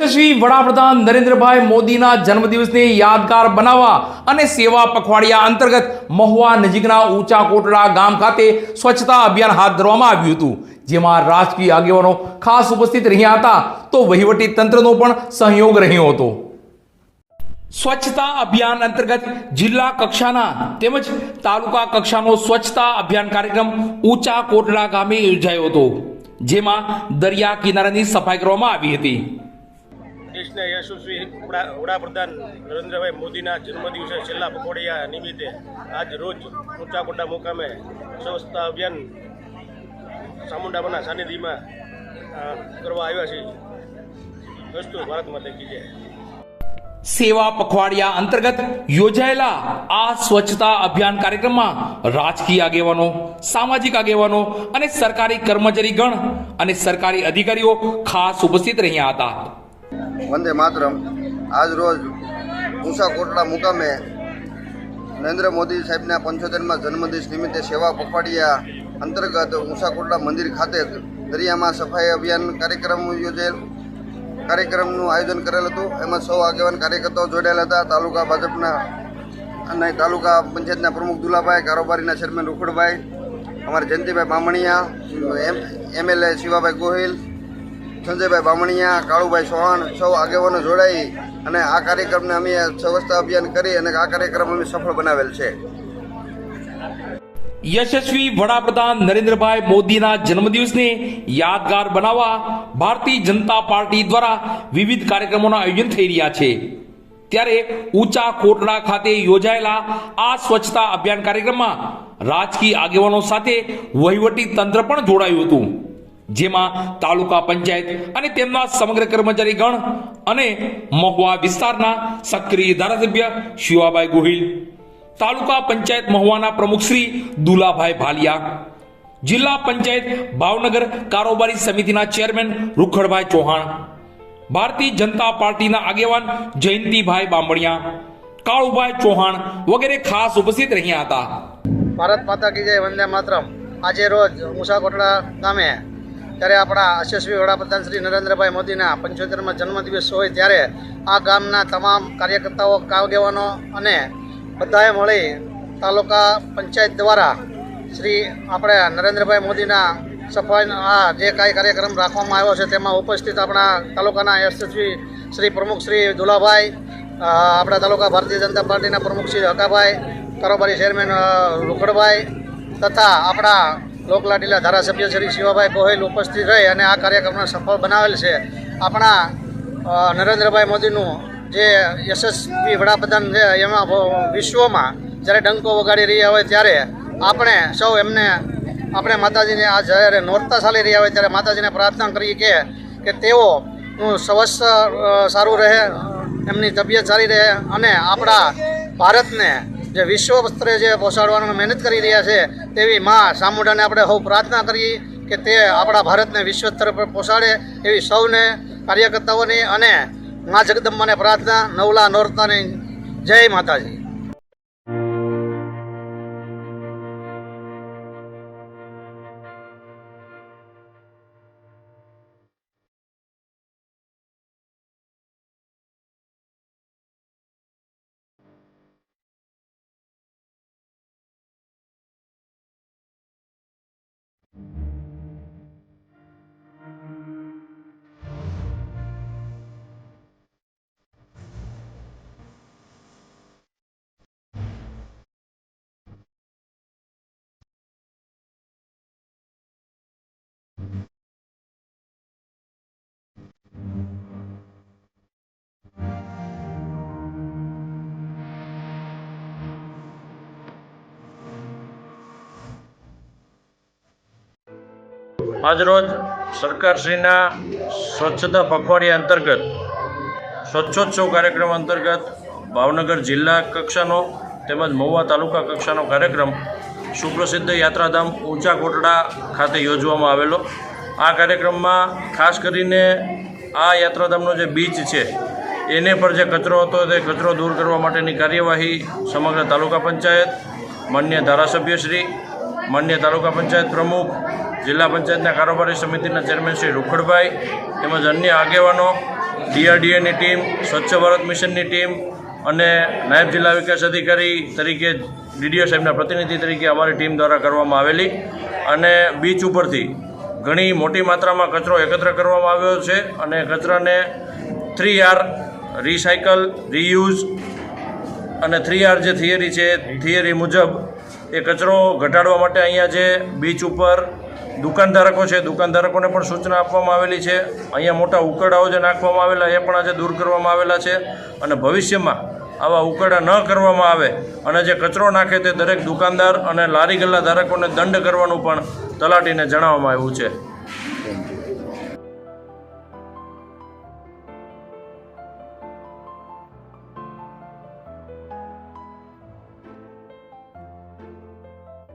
શ્રી વડાપ્રધાન નરેન્દ્રભાઈ મોદીના જન્મદિવસને યાદગાર બનાવવા અને સેવા પખવાડિયા અંતર્ગત મહુવા નજીકના ઊંચા કોટડા ગામ ખાતે સ્વચ્છતા અભિયાન હાથ ધરવામાં આવ્યું હતું. જેમાં રાજકીય આગેવાનો ખાસ ઉપસ્થિત રહ્યા હતા તો વહીવટી તંત્રનો પણ સહયોગ રહ્યો હતો. સ્વચ્છતા અભિયાન અંતર્ગત જિલ્લા કક્ષાના તેમજ તાલુકા કક્ષાનો સ્વચ્છતા અભિયાન કાર્યક્રમ ઊંચા કોટડા ગામે યોજાયો હતો. જેમાં દરિયા કિનારાની સફાઈ કરવામાં આવી હતી. દેશના યશસ્વી વડાપ્રધાન નરેન્દ્રભાઈ મોદીના જન્મદિવસે છેલ્લા પખોડિયા નિમિત્તે આજ રોજ ઊંચાકોટા મુકામે સ્વચ્છતા અભિયાન ચામુંડાબાના સાનિધિમાં કરવા આવ્યા છે. વસ્તુ ભારત માટે કીજે સેવા પખવાડિયા અંતર્ગત યોજાયેલા આ સ્વચ્છતા અભિયાન કાર્યક્રમમાં રાજકીય આગેવાનો, સામાજિક આગેવાનો અને સરકારી કર્મચારી ગણ અને સરકારી અધિકારીઓ ખાસ ઉપસ્થિત રહ્યા હતા. વંદે માતરમ. આજ રોજ ઊંચા કોટડા મુકામે નરેન્દ્ર મોદી સાહેબના પંચોતેરમાં જન્મદિવસ નિમિત્તે સેવા પખવાડિયા અંતર્ગત ઊંચા કોટડા મંદિર ખાતે દરિયામાં સફાઈ અભિયાન કાર્યક્રમ યોજેલ કાર્યક્રમનું આયોજન કરેલ હતું. એમાં સૌ આગેવાન કાર્યકર્તાઓ જોડાયેલા હતા. તાલુકા ભાજપના અને તાલુકા પંચાયતના પ્રમુખ દુલાભાઈ, કારોબારીના ચેરમેન રૂખડભાઈ, અમારા જયંતિભાઈ બામણિયા, એમ, એમએલએ શિવાભાઈ ગોહિલ સંજયભાઈ બામણિયા, કાળુભાઈ ચૌહાણ સૌ આગેવાનો જોડાઈ અને આ કાર્યક્રમને અમે સ્વચ્છતા અભિયાન કરી અને આ કાર્યક્રમ અમે સફળ બનાવેલ છે. યશસ્વી વડાપ્રધાન નરેન્દ્રભાઈ મોદીના જન્મદિવસને યાદગાર બનાવવા ભારતીય જનતા પાર્ટી દ્વારા વિવિધ કાર્યક્રમોના આયોજન થઈ રહ્યા છે. ત્યારે ઊંચા કોટડા ખાતે યોજાયેલા આ સ્વચ્છતા અભિયાન કાર્યક્રમમાં રાજકીય આગેવાનો સાથે વહીવટી તંત્ર પણ જોડાયું હતું. જેમાં તાલુકા પંચાયત અને તેમના સમગ્ર કર્મચારી ગણ અને મહુવા વિસ્તારના સક્રિય ધારાસભ્ય શિવાભાઈ ગોહિલ, તાલુકા પંચાયત મહુવાના પ્રમુખ શ્રી દુલાભાઈ ભાલિયા, જિલ્લા પંચાયત ભાવનગર કારોબારી સમિતિના ચેરમેન રૂખડભાઈ ચૌહાણ, ભારતીય જનતા પાર્ટીના આગેવાન જયંતિભાઈ બાંબણિયા કાળુભાઈ ચૌહાણ વગેરે ખાસ ઉપસ્થિત રહ્યા હતા. ભારત માતા કી જય વંદે માતરમ. આજે રોજ મુસાકોટડા ગામે ત્યારે આપણા યશસ્વી વડાપ્રધાન શ્રી નરેન્દ્રભાઈ મોદીના પંચોતેરમાં જન્મદિવસ હોય ત્યારે આ ગામના તમામ કાર્યકર્તાઓ આગેવાનો અને બધાએ મળી તાલુકા પંચાયત દ્વારા શ્રી આપણે નરેન્દ્રભાઈ મોદીના સફાઈ આ જે કાંઈ કાર્યક્રમ રાખવામાં આવ્યો છે તેમાં ઉપસ્થિત આપણા તાલુકાના યશસ્વી શ્રી પ્રમુખ શ્રી દુલાભાઈ આપણા તાલુકા ભારતીય જનતા પાર્ટીના પ્રમુખ શ્રી હકાભાઈ, કારોબારી ચેરમેન રૂખડભાઈ તથા આપણા લોકલાડીલા ધારાસભ્ય શ્રી શિવાભાઈ ગોહિલ ઉપસ્થિત રહી અને આ કાર્યક્રમને સફળ બનાવેલ છે. આપણા નરેન્દ્રભાઈ મોદીનું જે યશસ્વી વડાપ્રધાન છે, એમાં વિશ્વમાં જ્યારે ડંકો વગાડી રહ્યા હોય ત્યારે આપણે સૌ એમને, આપણે માતાજીને આ જ્યારે નોરતા ચાલી રહ્યા હોય ત્યારે માતાજીને પ્રાર્થના કરીએ કે કે તેઓનું સ્વસ્થ સારું રહે, એમની તબિયત સારી રહે અને આપણા ભારતને જે વિશ્વ સ્તરે જે પહોંચાડવાનું મહેનત કરી રહ્યા છે તેવી માં ચામુંડાને આપણે સૌ પ્રાર્થના કરીએ કે તે આપણા ભારતને વિશ્વ પર પહોંચાડે એવી સૌને કાર્યકર્તાઓની અને મા જગદંબાને પ્રાર્થના નવલા નોરતાની જય માતાજી. આજરોજ સરકારશ્રીના સ્વચ્છતા પખવાડિયા અંતર્ગત, સ્વચ્છોત્સવ કાર્યક્રમ અંતર્ગત ભાવનગર જિલ્લા કક્ષાનો તેમજ મહુવા તાલુકા કક્ષાનો કાર્યક્રમ સુપ્રસિદ્ધ યાત્રાધામ ઊંચા કોટડા ખાતે યોજવામાં આવેલો. આ કાર્યક્રમમાં ખાસ કરીને આ યાત્રાધામનો જે બીચ છે, એને પર જે કચરો હતો તે કચરો દૂર કરવા માટેની કાર્યવાહી સમગ્ર તાલુકા પંચાયત, માન્ય ધારાસભ્યશ્રી, માન્ય તાલુકા પંચાયત પ્રમુખ જિલ્લા પંચાયતના કારોબારી સમિતિના ચેરમેન શ્રી રૂખડભાઈ તેમજ અન્ય આગેવાનો, ડીઆરડીએની ટીમ, સ્વચ્છ ભારત મિશનની ટીમ અને નાયબ જિલ્લા વિકાસ અધિકારી તરીકે ડીડીઓ સાહેબના પ્રતિનિધિ તરીકે અમારી ટીમ દ્વારા કરવામાં આવેલી અને બીચ ઉપરથી ઘણી મોટી માત્રામાં કચરો એકત્ર કરવામાં આવ્યો છે અને કચરાને થ્રી આર રિસાયકલ, રીયુઝ અને થ્રી આર જે થિયરી છે, થિયરી મુજબ એ કચરો ઘટાડવા માટે અહીંયા જે બીચ ઉપર દુકાનધારકો છે, દુકાનધારકોને પણ સૂચના આપવામાં આવેલી છે. અહીંયા મોટા ઉકરડાઓ જે નાખવામાં આવેલા, એ પણ આજે દૂર કરવામાં આવેલા છે. અને ભવિષ્યમાં આવા ઉકરડા ન કરવામાં આવે અને જે કચરો નાખે તે દરેક દુકાનદાર અને લારી ગલ્લા ધારકોને દંડ કરવાનું પણ તલાટીને જણાવવામાં આવ્યું છે.